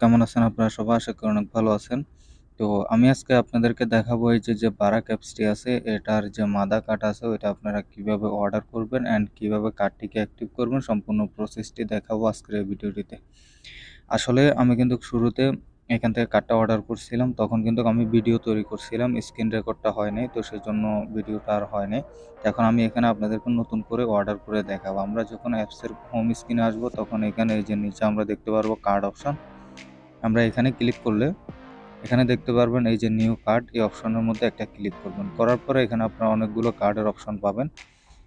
কেমন আছেন আপনারা সবাই? আশা করি অনেক ভালো আছেন। তো আমি আজকে আপনাদেরকে দেখাবো এই যে, যে বারাক অ্যাপসটি আছে এটার যে মাদা কার্ড আছে ওইটা আপনারা কীভাবে অর্ডার করবেন অ্যান্ড কীভাবে কার্ডটিকে অ্যাক্টিভ করবেন সম্পূর্ণ প্রসেসটি দেখাবো আজকের এই ভিডিওটিতে। আসলে আমি কিন্তু শুরুতে এখান থেকে কার্ডটা অর্ডার করছিলাম তখন কিন্তু আমি ভিডিও তৈরি করছিলাম স্ক্রিন রেকর্ডটা হয়নি তো সেজন্য ভিডিওটা আর হয়নি এখন আমি এখানে আপনাদেরকে নতুন করে অর্ডার করে দেখাবো। আমরা যখন অ্যাপসের হোম স্ক্রিনে আসব তখন এখানে এই যে নিচে আমরা দেখতে পারব কার্ড অপশন। আমরা এখানে ক্লিক করলে এখানে দেখতে পারবেন এই যে নিউ কার্ড এই অপশনের মধ্যে একটা ক্লিক করবেন। করার পরে এখানে আপনারা অনেকগুলো কার্ডের অপশন পাবেন।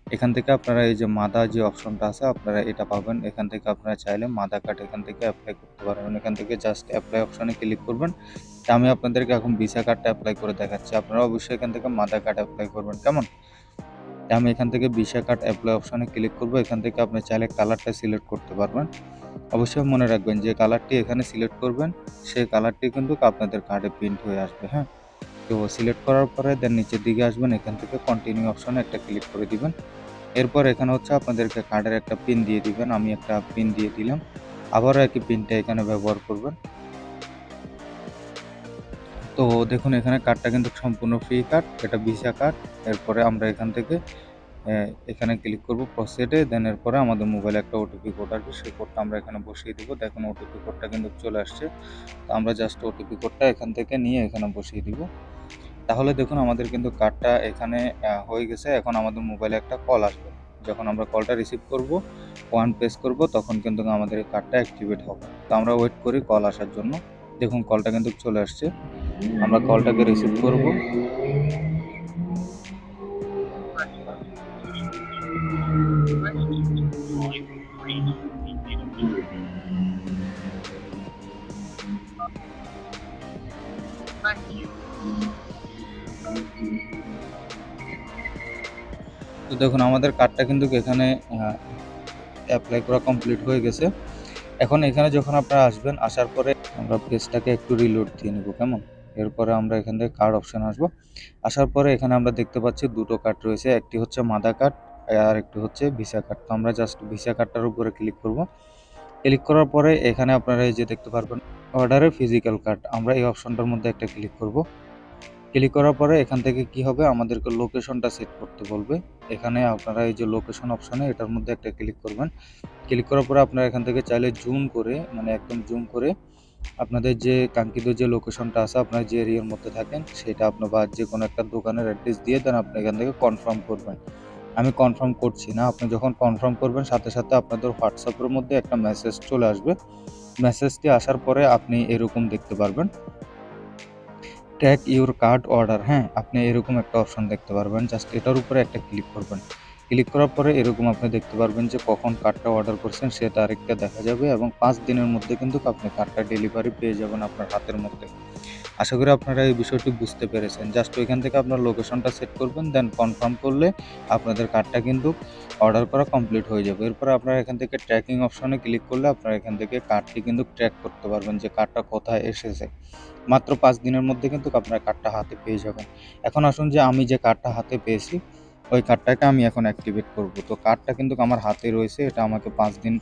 এখান থেকে আপনারা এই যে মাদা যে অপশনটা আছে, আপনারা এটা পাবেন। এখান থেকে আপনারা চাইলে মাদা কার্ড এখান থেকে অ্যাপ্লাই করতে পারবেন এখান থেকে জাস্ট অ্যাপ্লাই অপশনে ক্লিক করবেন। আমি আপনাদেরকে এখন ভিসা কার্ডটা অ্যাপ্লাই করে দেখাচ্ছি। আপনারা অবশ্যই এখান থেকে মাদা কার্ড অ্যাপ্লাই করবেন। কেমন? আমি এখান থেকে ভিসা কার্ড অ্যাপ্লাই অপশানে ক্লিক করব। এখান থেকে আপনি চাইলে কালারটা সিলেক্ট করতে পারবেন। অবশ্যই মনে রাখবেন যে কালারটি এখানে সিলেক্ট করবেন, সেই কালারটি কিন্তু আপনাদের কার্ডে প্রিন্ট হয়ে আসবে হ্যাঁ? তো সিলেক্ট করার পরে দেন নিচের দিকে আসবেন, এখান থেকে কন্টিনিউ অপশানে একটা ক্লিক করে দিবেন। এরপর এখানে হচ্ছে আপনাদেরকে কার্ডের একটা পিন দিয়ে দিবেন। আমি একটা পিন দিয়ে দিলাম। আবারও একই পিনটা এখানে ব্যবহার করবেন। তো দেখুন, এখানে কার্ডটা কিন্তু সম্পূর্ণ ফ্রি কার্ড এটা ভিসা কার্ড এরপরে আমরা এখান থেকে এখানে ক্লিক করব প্রসেডে দেন এরপরে আমাদের মোবাইলে একটা ওটিপি কোড আসবে, সেই কোডটা আমরা এখানে বসিয়ে দিব। দেখুন ওটিপি কোডটা কিন্তু চলে আসছে। তো আমরা জাস্ট ওটিপি কোডটা এখান থেকে নিয়ে এখানে বসিয়ে দিব। তাহলে দেখুন, আমাদের কিন্তু কার্ডটা এখানে হয়ে গেছে। এখন আমাদের মোবাইলে একটা কল আসবে। যখন আমরা কলটা রিসিভ করব ওয়ান প্রেস করব, তখন কিন্তু আমাদের কার্ডটা অ্যাক্টিভেট হবে। তো আমরা ওয়েট করি কল আসার জন্য। দেখুন কলটা কিন্তু চলে আসছে। আমরা কলটাকে রিসিভ করব। তো দেখুন, আমাদের কার্ডটা কিন্তু এখানে অ্যাপ্লাই করা কমপ্লিট হয়ে গেছে। এখন এখানে যখন আপনারা আসবেন, আসার পরে আমরা পেজটাকে একটু রিলোড দিয়ে নেব, কেমন? এরপরে আমরা এখান থেকে কার্ড অপশান আসব। আসার পরে এখানে আমরা দেখতে পাচ্ছি দুটো কার্ড রয়েছে, একটি হচ্ছে মাদা কার্ড আর একটি হচ্ছে ভিসা কার্ড তো আমরা জাস্ট ভিসা কার্ডটার উপরে ক্লিক করব। ক্লিক করার পরে এখানে আপনারা এই যে দেখতে পারবেন অর্ডারের ফিজিক্যাল কার্ড আমরা এই অপশনটার মধ্যে একটা ক্লিক করব। ক্লিক করার পরে এখান থেকে কি হবে? আমাদেরকে লোকেশনটা সেট করতে বলবে। এখানে আপনারা এই যে লোকেশন অপশনে এটার মধ্যে একটা ক্লিক করবেন। ক্লিক করার পরে আপনারা এখান থেকে চাইলে জুম করে মানে একদম জুম করে আপনাদের যে কাঙ্ক্ষিত যে লোকেশনটা আছে, আপনার যে এরিয়ার মধ্যে থাকেন, সেটা আপনার বা যে কোনো একটা দোকানের অ্যাড্রেস দিয়ে দেন, আপনি এখান থেকে কনফার্ম করবেন। আমি কনফার্ম করছি না, আপনি যখন কনফার্ম করবেন, সাথে সাথে আপনাদের হোয়াটসঅ্যাপের মধ্যে একটা মেসেজ চলে আসবে। মেসেজটি আসার পরে আপনি এরকম দেখতে পারবেন। ট্র্যাক ইউর কার্ড অর্ডার হ্যাঁ আপনি এরকম একটা অপশন দেখতে পারবেন। জাস্ট এটার উপরে একটা ক্লিক করবেন। ক্লিক করার পরে এরকম আপনি দেখতে পারবেন যে কখন কার্ডটা অর্ডার করছেন, সে তারিখটা দেখা যাবে এবং পাঁচ দিনের মধ্যে কিন্তু আপনি কার্ডটা ডেলিভারি পেয়ে যাবেন আপনার হাতের মধ্যে। আশা করি আপনারা এই বিষয়টি বুঝতে পেরেছেন। জাস্ট ওইখান থেকে আপনার লোকেশনটা সেট করবেন দেন কনফার্ম করলে আপনাদের কার্ডটা কিন্তু অর্ডার করা কমপ্লিট হয়ে যাবে। এরপর আপনারা এখান থেকে ট্র্যাকিং অপশনে ক্লিক করলে আপনারা এখান থেকে কার্ডটি কিন্তু ট্র্যাক করতে পারবেন যে কার্ডটা কোথায় এসেছে। মাত্র পাঁচ দিনের মধ্যে কিন্তু আপনার কার্ডটা হাতে পেয়ে যাবেন। এখন আসুন যে আমি যে কার্ডটা হাতে পেয়েছি ওই কার্ডটাকে আমি এখন অ্যাক্টিভেট করব। তো কার্ডটা কিন্তু আমার হাতে রয়েছে, এটা আমাকে পাঁচ দিন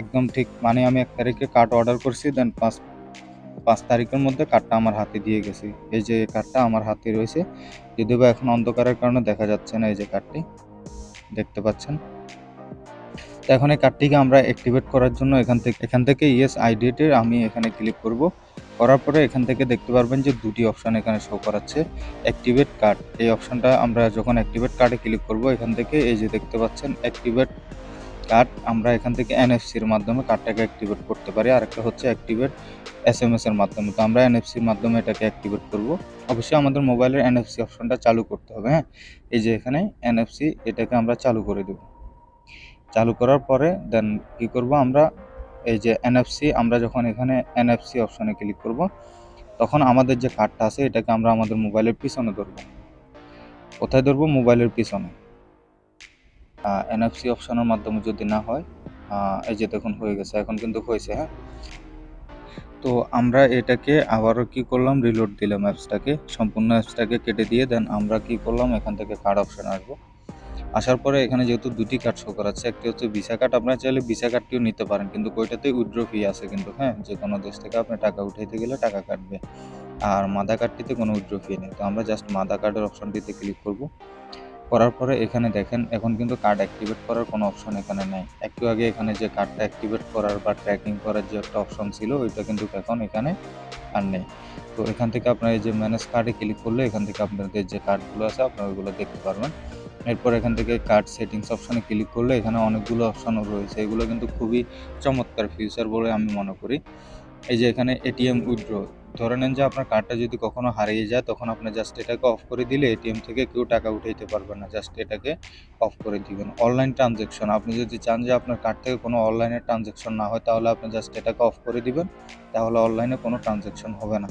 একদম ঠিক মানে আমি এক তারিখে কার্ড অর্ডার করছি দেন পাঁচ পাঁচ তারিখের মধ্যে কার্ডটা আমার হাতে দিয়ে গেছি। এই যে কার্ডটা আমার হাতে রয়েছে, যদিও এখন অন্ধকারের কারণে দেখা যাচ্ছে না এই যে কার্ডটি, দেখতে পাচ্ছেন? তো এখন এই কার্ডটিকে আমরা অ্যাক্টিভেট করার জন্য এখান থেকে এখান থেকে ইয়েস আইডিটির আমি এখানে ক্লিক করব। করার পরে এখান থেকে দেখতে পারবেন যে দুটি অপশান এখানে শো করাচ্ছে অ্যাক্টিভেট কার্ড এই অপশানটা আমরা যখন অ্যাক্টিভেট কার্ডে ক্লিক করব, এখান থেকে এই যে দেখতে পাচ্ছেন অ্যাক্টিভেট কার্ড আমরা এখান থেকে এনএফসির মাধ্যমে কার্ডটাকে অ্যাক্টিভেট করতে পারি। আর একটা হচ্ছে অ্যাক্টিভেট এস এম এস এর মাধ্যমে। তো আমরা এনএফসির মাধ্যমে এটাকে অ্যাক্টিভেট করব। অবশ্যই আমাদের মোবাইলের এনএফসি অপশনটা চালু করতে হবে হ্যাঁ? এই যে এখানে এনএফসি এটাকে আমরা চালু করে দেব। চালু করার পরে দেন কি করব আমরা, এই যে এনএফসি আমরা যখন এখানে এনএফসি অপশনে ক্লিক করব, তখন আমাদের যে কার্ডটা আছে, এটাকে আমরা আমাদের মোবাইলের পিছনে ধরবো। কোথায় ধরবো? মোবাইলের পিছনে। এনএফসি অপশনের মাধ্যমে যদি না হয় এই যে দেখুন হয়ে গেছে, এখন কিন্তু হয়েছে হ্যাঁ? তো আমরা এটাকে আবারও কি করলাম? রিলোড দিলাম অ্যাপসটাকে সম্পূর্ণ অ্যাপসটাকে কেটে দিয়ে দেন আমরা কি করলাম? এখান থেকে কার্ড অপশন আসব। আসার পরে এখানে যেহেতু দুটি কার্ড শো করাচ্ছে, একটি হচ্ছে ভিসা কার্ড আপনারা চাইলে ভিসা কার্ডটিও নিতে পারেন, কিন্তু ওইটাতে উইথড্র ফি আছে কিন্তু হ্যাঁ? যে কোনো দেশ থেকে আপনি টাকা উঠাইতে গেলে টাকা কাটবে। আর মাদা কার্ডটিতে কোনো উইথড্র ফি নেই। তো আমরা জাস্ট মাদা কার্ডের অপশনটিতে ক্লিক করব। করার পরে এখানে দেখেন, এখন কিন্তু কার্ড অ্যাক্টিভেট করার কোনো অপশন এখানে নেই। একটু আগে এখানে যে কার্ডটা অ্যাক্টিভেট করার বা ট্র্যাকিং করার যে একটা অপশন ছিল, ওইটা কিন্তু এখন এখানে আর নেই। তো এখান থেকে আপনার এই যে ম্যানেজ কার্ডে ক্লিক করলে এখান থেকে আপনাদের যে কার্ডগুলো আছে, আপনারা ওইগুলো দেখতে পারবেন। এরপর এখান থেকে কার্ড সেটিংস অপশনে ক্লিক করলে এখানে অনেকগুলো অপশানও রয়েছে। এগুলো কিন্তু খুবই চমৎকার ফিউচার বলে আমি মনে করি। এই যে এখানে এটিএম উইথড্র ধরে নেন যে আপনার কার্ডটা যদি কখনো হারিয়ে যায়, তখন আপনি জাস্ট এটাকে অফ করে দিলে এটিএম থেকে কেউ টাকা উঠাইতে পারবে না। জাস্ট এটাকে অফ করে দিবেন। অনলাইন ট্রানজ্যাকশন আপনি যদি চান যে আপনার কার্ড থেকে কোনো অনলাইনে ট্রানজ্যাকশন না হয়, তাহলে আপনি জাস্ট এটাকে অফ করে দিবেন, তাহলে অনলাইনে কোনো ট্রানজ্যাকশন হবে না।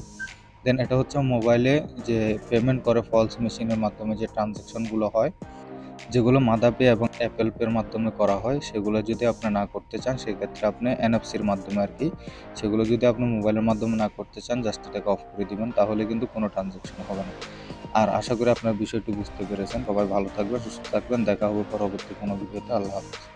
দেন এটা হচ্ছে মোবাইলে যে পেমেন্ট করে ফলস মেশিনের মাধ্যমে যে ট্রানজ্যাকশনগুলো হয় যেগুলো মাদা পে এবং অ্যাপেল পের মাধ্যমে করা হয়, সেগুলো যদি আপনি না করতে চান, সেক্ষেত্রে আপনি এনএফসির মাধ্যমে আর কি, সেগুলো যদি আপনি মোবাইলের মাধ্যমে না করতে চান, জাস্ট এটাকে অফ করে দিবেন, তাহলে কিন্তু কোনো ট্রানজ্যাকশন হবে না। আর আশা করি আপনার বিষয়টি বুঝতে পেরেছেন। সবাই ভালো থাকবেন, সুস্থ থাকবেন। দেখা হবে পরবর্তী কোনো ভিডিওতে। আল্লাহ হাফিজ।